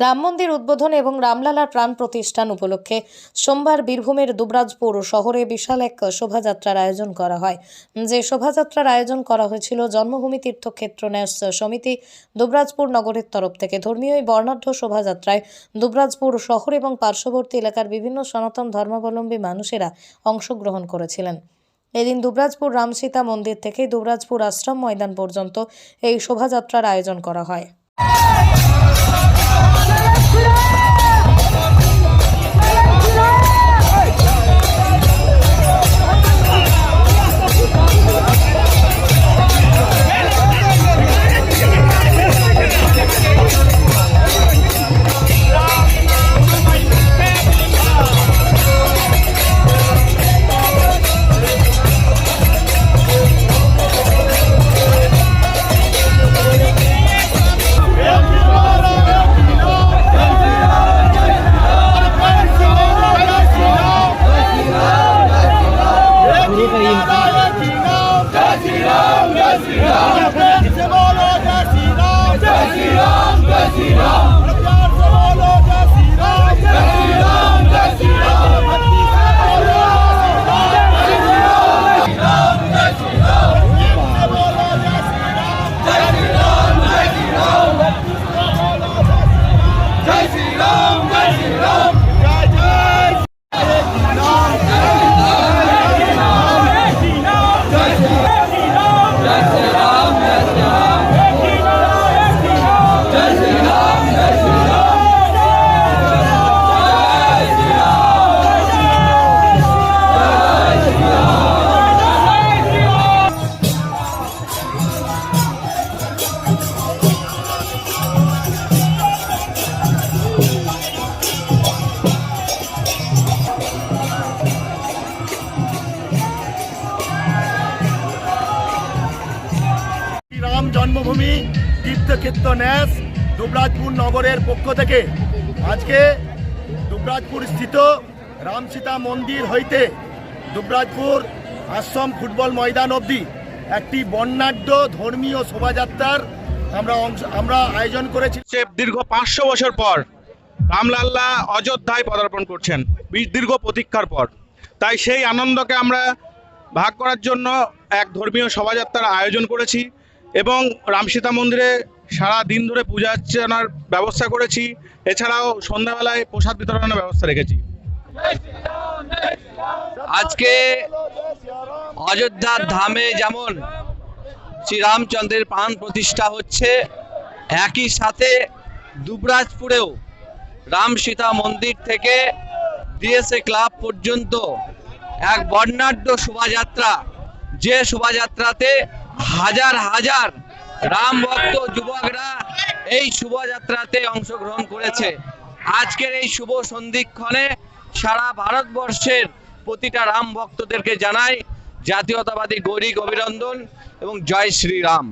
রাম মন্দির উদ্বোধন এবং রামলালার প্রাণ প্রতিষ্ঠান উপলক্ষে সোমবার বীরভূমের দুবরাজপুর শহরে বিশাল এক শোভাযাত্রার আয়োজন করা হয়। যে শোভাযাত্রার আয়োজন করা হয়েছিল, জন্মভূমি তীর্থক্ষেত্র ন্যাস সমিতি দুবরাজপুর নগরের তরফ থেকে। ধর্মীয় এই বর্ণাঢ্য শোভাযাত্রায় দুবরাজপুর শহর এবং পার্শ্ববর্তী এলাকার বিভিন্ন সনাতন ধর্মাবলম্বী মানুষেরা অংশগ্রহণ করেছিলেন। এদিন দুবরাজপুর রামসীতা মন্দির থেকে দুবরাজপুর আশ্রম ময়দান পর্যন্ত এই শোভাযাত্রার আয়োজন করা হয়। জন্মভূমি তীর্থক্ষেত্র ন্যাস দুবরাজপুর নগরের পক্ষ থেকে। আজকে দুবরাজপুর স্থিত রামসীতা মন্দির হইতে দুবরাজপুর আশ্রম ফুটবল ময়দান অবধি একটি বর্ণাঢ্য ধর্মীয় শোভাযাত্রার আমরা আমরা আয়োজন করেছি। দীর্ঘ পাঁচশো বছর পর রামলাল্লা অযোধ্যায় পদার্পণ করছেন দীর্ঘ প্রতীক্ষার পর। তাই সেই আনন্দকে আমরা ভাগ করার জন্য এক ধর্মীয় শোভাযাত্রার আয়োজন করেছি। এবং রামসীতা মন্দিরে সারা দিন ধরে পূজা অর্চনার ব্যবস্থা করেছি। এছাড়াও সন্ধ্যাবেলায় প্রসাদ বিতরণের ব্যবস্থা রেখেছি। আজকে অযোধ্যার ধামে যেমন শ্রীরামচন্দ্রের প্রাণ প্রতিষ্ঠা হচ্ছে, একই সাথে দুবরাজপুরেও রাম সীতা মন্দির থেকে ডিএসএ ক্লাব পর্যন্ত এক বর্ণাঢ্য শোভাযাত্রা, যে শোভাযাত্রাতে হাজার হাজার রাম ভক্ত যুবকরা এই শোভাযাত্রাতে অংশগ্রহণ করেছে। আজকের এই শুভ সন্ধিক্ষণে সারা ভারতবর্ষের প্রতিটা রাম ভক্তদেরকে জানাই জাতীয়তাবাদী গৌরিক অভিনন্দন এবং জয় শ্রীরাম।